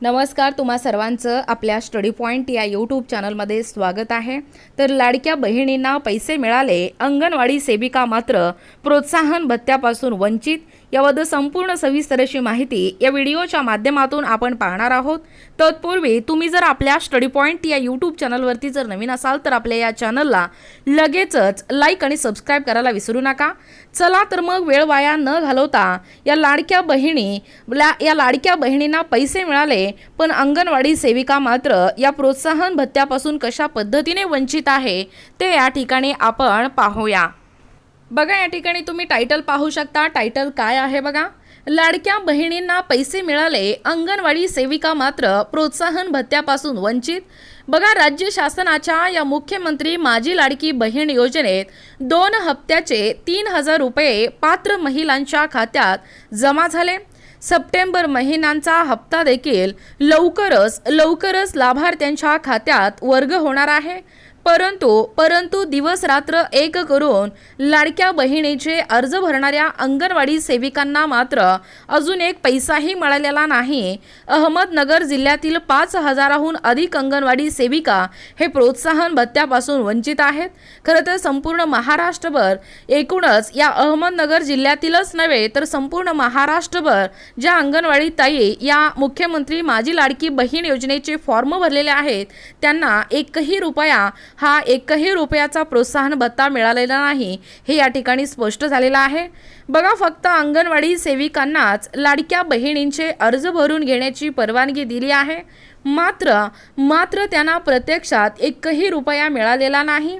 नमस्कार तुम्हा सर्वांचं आपल्या स्टडी पॉईंट या यूट्यूब चॅनलमध्ये स्वागत आहे. तर लाडक्या बहिणींना पैसे मिळाले अंगणवाडी सेविका मात्र प्रोत्साहन भत्त्यापासून वंचित. याबद्दल संपूर्ण सविस्तर अशी माहिती या व्हिडिओच्या माध्यमातून आपण पाहणार आहोत. तत्पूर्वी तुम्ही जर आपल्या स्टडी पॉईंट या यूट्यूब चॅनलवरती जर नवीन असाल तर आपल्या या चॅनलला लगेचच लाईक आणि सबस्क्राईब करायला विसरू नका. चला तर मग वेळ वाया न घालवता या लाडक्या बहिणी ला- या लाडक्या बहिणींना पैसे मिळाले पण अंगणवाडी सेविका मात्र या प्रोत्साहन भत्त्यापासून कशा पद्धतीने वंचित आहे ते या ठिकाणी आपण पाहूया. बघा या ठिकाणी तुम्ही टायटल पाहू शकता. टायटल काय आहे बघा? लाडक्या बहिणींना पैसे मिळाले अंगणवाडी सेविका मात्र प्रोत्साहन भत्त्यापासून वंचित. बघा राज्य शासनाच्या या मुख्यमंत्री माझी लाडकी बहीण योजनेत दोन हप्त्याचे तीन हजार रुपये पात्र महिलांच्या खात्यात जमा झाले. सप्टेंबर महिन्यांचा हप्ता देखील लवकरच लवकरच लाभार्थ्यांच्या खात्यात वर्ग होणार आहे. परंतु परंतु दिवस रात्र एक करून लाडक्या बहिणीचे अर्ज भरणाऱ्या अंगणवाडी सेविकांना मात्र अजून एक पैसाही मिळालेला नाही. अहमदनगर जिल्ह्यातील पाच हजाराहून अधिक अंगणवाडी सेविका हे प्रोत्साहन भत्त्यापासून वंचित आहेत. खरं तर संपूर्ण महाराष्ट्रभर एकूणच या अहमदनगर जिल्ह्यातीलच नव्हे तर संपूर्ण महाराष्ट्रभर ज्या अंगणवाडी ताई या मुख्यमंत्री माझी लाडकी बहीण योजनेचे फॉर्म भरलेले आहेत त्यांना एकही रुपया हा एकही रुपयाचा प्रोत्साहन भत्ता मिळालेला नाही हे या ठिकाणी स्पष्ट झालेलं आहे. बघा फक्त अंगणवाडी सेविकांनाच लाडक्या बहिणींचे अर्ज भरून घेण्याची परवानगी दिली आहे. मात्र मात्र त्यांना प्रत्यक्षात एकही रुपया मिळालेला नाही.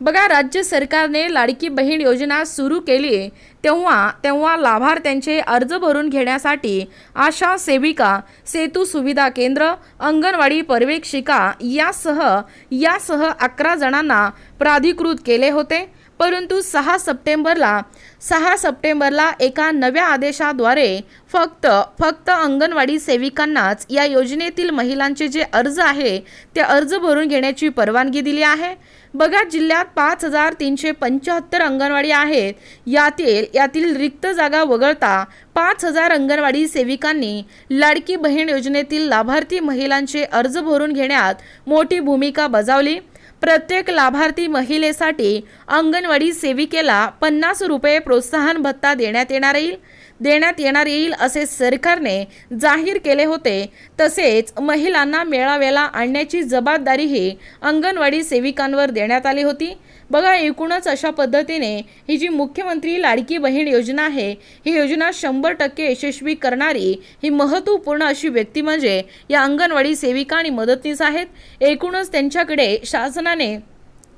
बघा राज्य सरकारने लाडकी बहीण योजना सुरू केली. तेव्हा तेव्हा लाभार्थ्यांचे अर्ज भरून घेण्यासाठी आशा सेविका सेतू सुविधा केंद्र अंगणवाडी पर्यवेक्षिका यासह यासह अकरा जणांना प्राधिकृत केले होते. परंतु सहा सप्टेंबरला सहा सप्टेंबरला एका नव्या आदेशाद्वारे फक्त फक्त अंगणवाडी सेविकांनाच या योजनेतील महिलांचे जे अर्ज आहे ते अर्ज भरून घेण्याची परवानगी दिली आहे. बघा जिल्ह्यात पाच हजार तीनशे पंच्याहत्तर अंगणवाडी आहेत. यातील यातील रिक्त जागा वगळता पाच हजार अंगणवाडी सेविकांनी लाडकी बहीण योजनेतील लाभार्थी महिलांचे अर्ज भरून घेण्यात मोठी भूमिका बजावली. प्रत्येक लाभार्थी महिलेसाठी अंगणवाडी सेविकेला पन्नास रुपये प्रोत्साहन भत्ता देण्यात येणार येईल देण्यात येणार येईल असे सरकारने जाहीर केले होते. तसेच महिलांना मेळाव्याला आणण्याची जबाबदारीही अंगणवाडी सेविकांवर देण्यात आली होती. बघा एकूणच अशा पद्धतीने ही जी मुख्यमंत्री लाडकी बहीण योजना आहे ही योजना शंभर टक्के यशस्वी करणारी ही महत्त्वपूर्ण अशी व्यक्ती म्हणजे या अंगणवाडी सेविका आणि मदतनीस आहेत. एकूणच त्यांच्याकडे शासनाने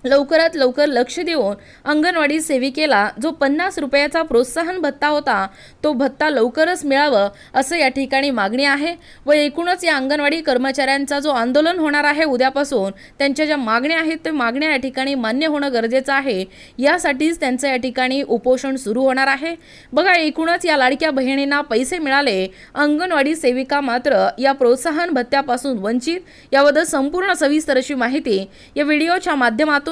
लवकरात लवकर लक्ष देऊन अंगणवाडी सेविकेला जो पन्नास रुपयाचा प्रोत्साहन भत्ता होता तो भत्ता लवकरच मिळावं असं या ठिकाणी मागणी आहे व एकूणच या अंगणवाडी कर्मचाऱ्यांचा जो आंदोलन होणार आहे उद्यापासून त्यांच्या ज्या मागण्या आहेत ते मागण्या या ठिकाणी मान्य होणं गरजेचं आहे. यासाठीच त्यांचं या ठिकाणी उपोषण सुरू होणार आहे. बघा एकूणच या लाडक्या बहिणींना पैसे मिळाले अंगणवाडी सेविका मात्र या प्रोत्साहन भत्त्यापासून वंचित. याबद्दल संपूर्ण सविस्तर अशी माहिती या व्हिडिओच्या माध्यमातून